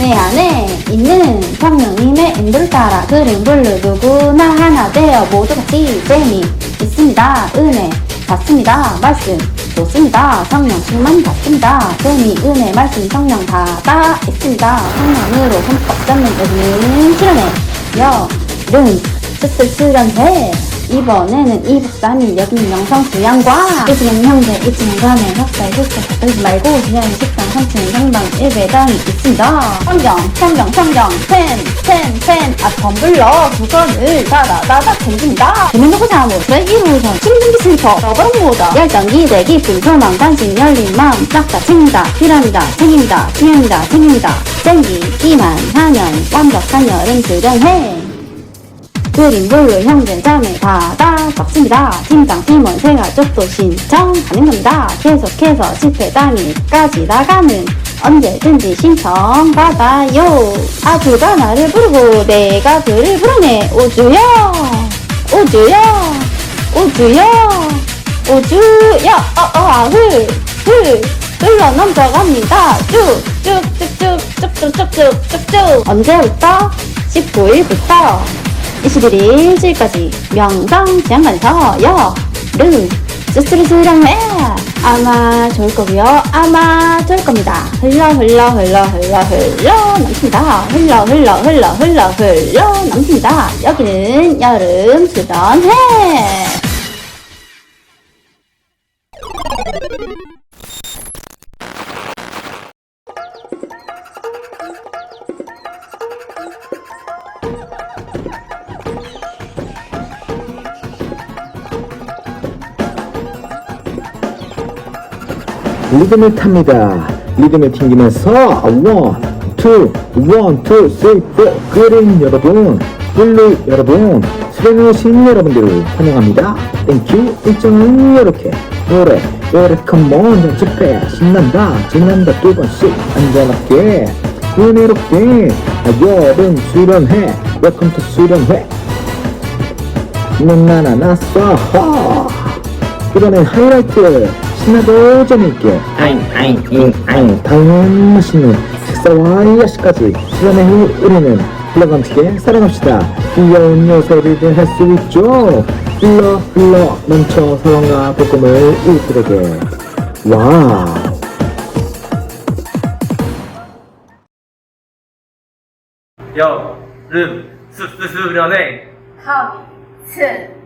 내 안에 있는 성령님의 인도를 따라 그림 블루 누구나 하나 되어 모두 같이 재미 있습니다. 은혜 받습니다. 말씀 좋습니다. 성령 충만 받습니다. 재미 은혜 말씀 성령 다다 있습니다. 성령으로 흠뻑 잡는 여기는 실현해 여름 쓸쓸쓸한데 이번에는 이 박사님 여기 명성 수양과 이승현 형제 이승현 가면 학사의 흑사 가지 말고 그냥 식당 3층 상방 1배당이 있습니다. 성경 성경 성경 펜 펜펜 아 텀블러 두 건을 다다다다 챙깁니다. 대면도구 사무 우선 침등기 슬퍼 러버로 모다. 열정기 대기 분소망 관심 열린 마음. 싹다 챙긴다 필요합니다 챙깁니다 필요합니다 챙깁니다. 쟁기기만 하면 완벽한 여름 수련회 그림별로 형제자매 다다 잡습니다. 팀장 팀원 생활적도 신청 가능합니다. 계속해서 집회 단위까지 나가는 언제든지 신청받아요. 아부가 나를 부르고 내가 그를 부르네. 오주여 오주여 오주여 오주여 어어아흐 흐. 흘러 넘쳐갑니다. 쭉, 쭉, 쭉쭉, 쭉쭉쭉쭉쭉쭉. 언제부터? 19일부터. 21일까지 명성 지향관에서 여름 쓰스르스랑해. 아마 좋을 거고요. 아마 좋을 겁니다. 흘러 흘러 흘러 흘러 흘러 넘칩니다. 흘러 흘러 흘러 흘러 흘러 넘칩니다. 여기는 여름 수련회 리듬을 탑니다. 리듬을 튕기면서 원, 투, 원, 투, 쓰리, 포. 그린 여러분, 블루 여러분, 수련회 오신 여러분들 환영합니다. 땡큐. 일정은 이렇게 노래, 노래 컴온 집회 신난다, 신난다 두 번씩 안전하게 은혜롭게 여름 수련회 웰컴 투 수련회 나나나 나싸 이번엔 하이라이트 신나고 재미있게 아잉 아잉 잉 아잉 다양한 맛있는 식사와 야식까지 시간의 후 우리는 흘러감치게 살아갑시다 귀여운 요소리를 할 수 있죠 흘러 흘러 넘쳐 사랑과 볶음을 이웃들에게 와 여름 습습수련회 가위, 튼,